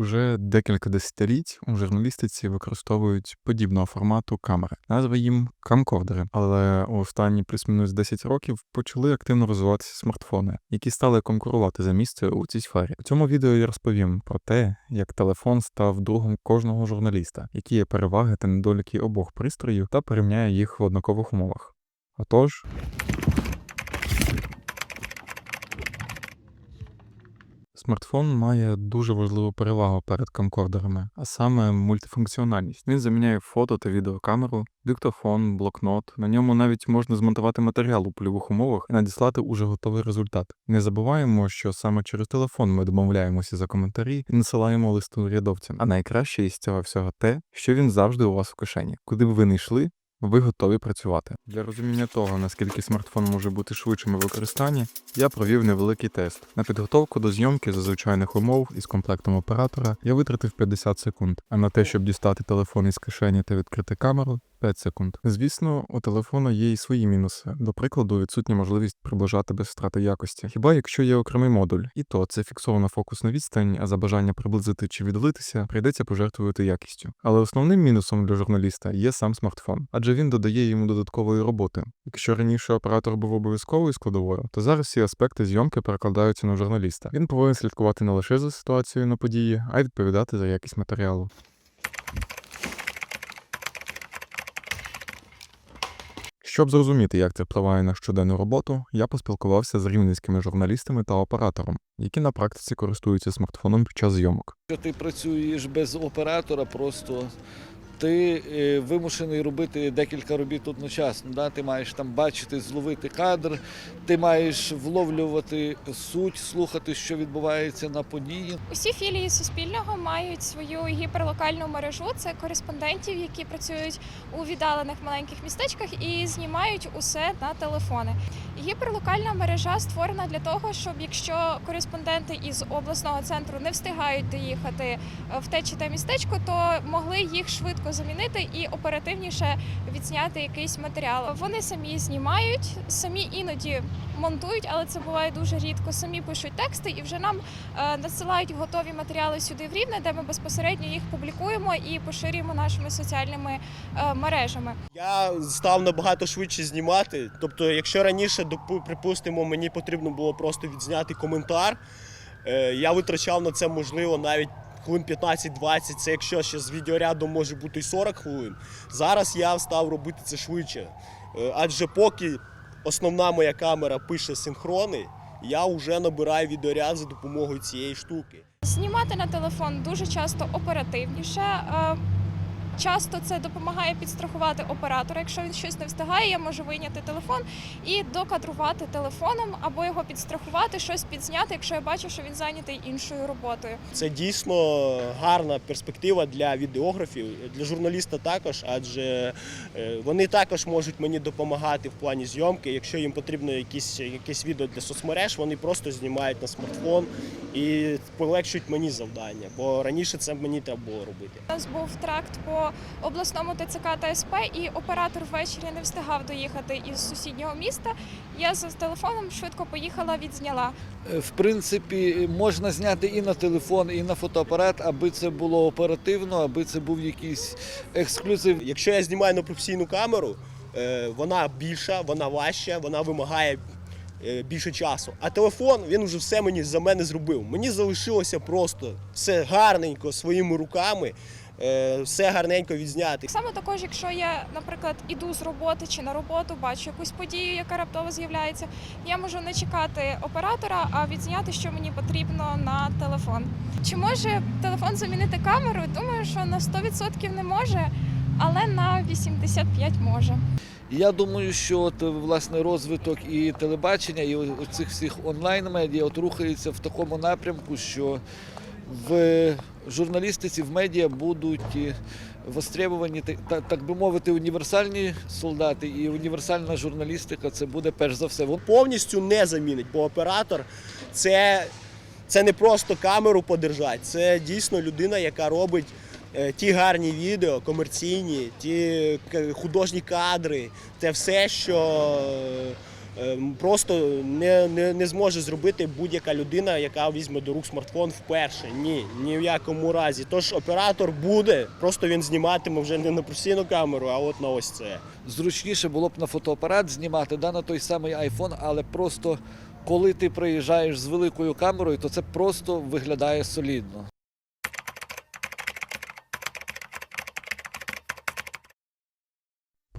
Уже декілька десятиліть у журналістиці використовують подібного формату камери. Назва їм камкордери, але у останні плюс-мінус 10 років почали активно розвиватися смартфони, які стали конкурувати за місце у цій сфері. У цьому відео я розповім про те, як телефон став другом кожного журналіста, які є переваги та недоліки обох пристроїв, та порівняю їх в однакових умовах. Отож, Смартфон має дуже важливу перевагу перед камкордерами, а саме мультифункціональність. Він заміняє фото та відеокамеру, диктофон, блокнот. На ньому навіть можна змонтувати матеріал у польових умовах і надіслати уже готовий результат. Не забуваємо, що саме через телефон ми домовляємося за коментарі і насилаємо листу рядовцям. А найкраще із цього всього те, що він завжди у вас в кишені. Куди б ви не йшли, ви готові працювати. Для розуміння того, наскільки смартфон може бути швидшим у використанні, я провів невеликий тест. На підготовку до зйомки за звичайних умов із комплектом оператора я витратив 50 секунд, а на те, щоб дістати телефон із кишені та відкрити камеру 5 секунд. Звісно, у телефона є і свої мінуси. До прикладу, відсутня можливість приближати без втрати якості. Хіба якщо є окремий модуль, і то це фіксована фокусна відстань, а за бажання приблизити чи віддалитися прийдеться пожертвувати якістю. Але основним мінусом для журналіста є сам смартфон, адже він додає йому додаткової роботи. Якщо раніше оператор був обов'язковою складовою, то зараз всі аспекти зйомки перекладаються на журналіста. Він повинен слідкувати не лише за ситуацією на події, а й відповідати за якість матеріалу. Щоб зрозуміти, як це впливає на щоденну роботу, я поспілкувався з рівненськими журналістами та оператором, які на практиці користуються смартфоном під час зйомок. Що ти працюєш без оператора, просто ти е, вимушений робити декілька робіт одночасно. Да? Ти маєш там бачити, зловити кадр, ти маєш вловлювати суть, слухати, що відбувається на події. Усі філії Суспільного мають свою гіперлокальну мережу. Це кореспондентів, які працюють у віддалених маленьких містечках і знімають усе на телефони. Гіперлокальна мережа створена для того, щоб якщо кореспонденти із обласного центру не встигають доїхати е, в те чи те містечко, то могли їх швидко замінити і оперативніше відзняти якийсь матеріал. Вони самі знімають, самі іноді монтують, але це буває дуже рідко. Самі пишуть тексти і вже нам е, надсилають готові матеріали сюди в Рівне, де ми безпосередньо їх публікуємо і поширюємо нашими соціальними е, мережами. Я став набагато швидше знімати. Тобто, якщо раніше, припустимо, мені потрібно було просто відзняти коментар, е, я витрачав на це можливо навіть хвилин 15-20, це якщо ще з відеорядом може бути й 40 хвилин. Зараз я став робити це швидше. Е, Адже поки основна моя камера пише синхрони, я вже набираю відеоряд за допомогою цієї штуки. Знімати на телефон дуже часто оперативніше. Часто це допомагає підстрахувати оператора. Якщо він щось не встигає, я можу вийняти телефон і докадрувати телефоном або його підстрахувати, щось підзняти, якщо я бачу, що він зайнятий іншою роботою. Це дійсно гарна перспектива для відеографів, для журналіста також, адже е, вони також можуть мені допомагати в плані зйомки. Якщо їм потрібно якісь, якесь відео для соцмереж, вони просто знімають на смартфон і полегшують мені завдання, бо раніше це мені треба було робити. У нас був тракт по обласному ТЦК та СП, і оператор ввечері не встигав доїхати із сусіднього міста. Я з телефоном швидко поїхала, відзняла. Е, В принципі, можна зняти і на телефон, і на фотоапарат, аби це було оперативно, аби це був якийсь ексклюзив. Якщо я знімаю на професійну камеру, е, вона більша, вона важча, вона вимагає е, більше часу. А телефон він вже все мені за мене зробив. Мені залишилося просто все гарненько своїми руками, все гарненько відзняти. Само також, якщо я, наприклад, іду з роботи чи на роботу, бачу якусь подію, яка раптово з'являється, я можу не чекати оператора, а відзняти, що мені потрібно на телефон. Чи може телефон замінити камеру? Думаю, що на 100% не може, але на 85% може. Я думаю, що от, власне розвиток і телебачення, і оцих всіх онлайн-медіа от рухається в такому напрямку, що в журналістиці, в медіа будуть і востребовані, так- би мовити, універсальні солдати, і універсальна журналістика це буде перш за все. Вон- повністю не замінить, бо оператор це, це не просто камеру подержати, це дійсно людина, яка робить е, ті гарні відео, комерційні, ті художні кадри, це все, що е, просто не, не, не зможе зробити будь-яка людина, яка візьме до рук смартфон вперше. Ні, ні в якому разі. Тож оператор буде, просто він зніматиме вже не на професійну камеру, а от на ось це. Зручніше було б на фотоапарат знімати, да, на той самий iPhone, але просто коли ти приїжджаєш з великою камерою, то це просто виглядає солідно.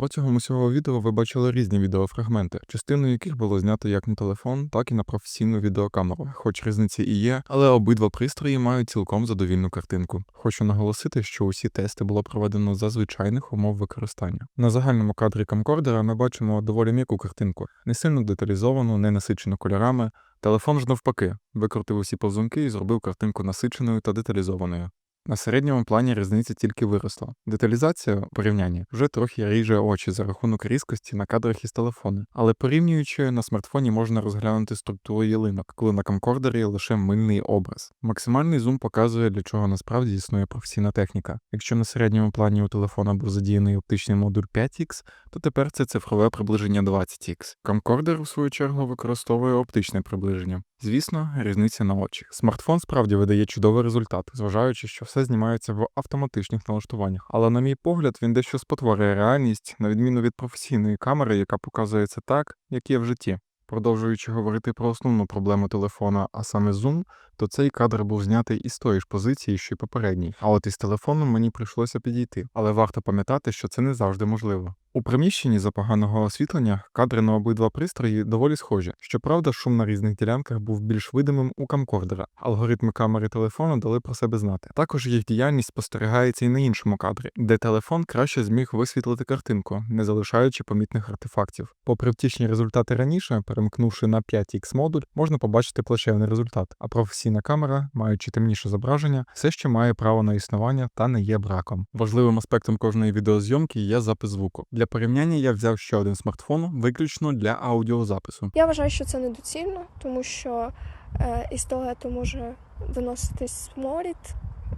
Протягом усього відео ви бачили різні відеофрагменти, частину яких було знято як на телефон, так і на професійну відеокамеру. Хоч різниці і є, але обидва пристрої мають цілком задовільну картинку. Хочу наголосити, що усі тести було проведено за звичайних умов використання. На загальному кадрі камкордера ми бачимо доволі м'яку картинку, не сильно деталізовану, не насичену кольорами. Телефон ж навпаки, викрутив усі повзунки і зробив картинку насиченою та деталізованою. На середньому плані різниця тільки виросла. Деталізація у порівнянні вже трохи ріже очі за рахунок різкості на кадрах із телефону, але порівнюючи на смартфоні можна розглянути структуру ялинок, коли на камкордері лише мильний образ. Максимальний зум показує, для чого насправді існує професійна техніка. Якщо на середньому плані у телефона був задіяний оптичний модуль 5X, то тепер це цифрове приближення 20X. Камкордер, у свою чергу, використовує оптичне приближення. Звісно, різниця на очі. Смартфон справді видає чудовий результат, зважаючи, що все знімається в автоматичних налаштуваннях. Але, на мій погляд, він дещо спотворює реальність, на відміну від професійної камери, яка показує це так, як є в житті. Продовжуючи говорити про основну проблему телефона, а саме зум, то цей кадр був знятий із тої ж позиції, що й попередній. А от із телефоном мені прийшлося підійти. Але варто пам'ятати, що це не завжди можливо. У приміщенні за поганого освітлення кадри на обидва пристрої доволі схожі. Щоправда, шум на різних ділянках був більш видимим у камкордера. Алгоритми камери телефону дали про себе знати. Також їх діяльність спостерігається і на іншому кадрі, де телефон краще зміг висвітлити картинку, не залишаючи помітних артефактів. Попри втішні результати раніше, перемкнувши на 5X модуль, можна побачити плачевний результат. А професійна камера, маючи темніше зображення, все ще має право на існування та не є браком. Важливим аспектом кожної відеозйомки є запис звуку. Для порівняння я взяв ще один смартфон виключно для аудіозапису. Я вважаю, що це недоцільно, тому що е, із може доноситись сморід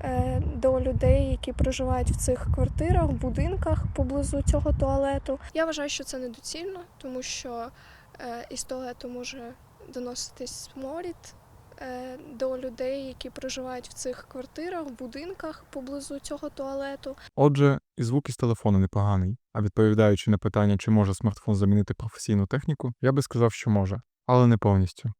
е, до людей, які проживають в цих квартирах, будинках поблизу цього туалету. Я вважаю, що це недоцільно, тому що е, із може доноситись сморід до людей, які проживають в цих квартирах, будинках поблизу цього туалету. Отже, і звук із телефону непоганий. А відповідаючи на питання, чи може смартфон замінити професійну техніку, я би сказав, що може, але не повністю.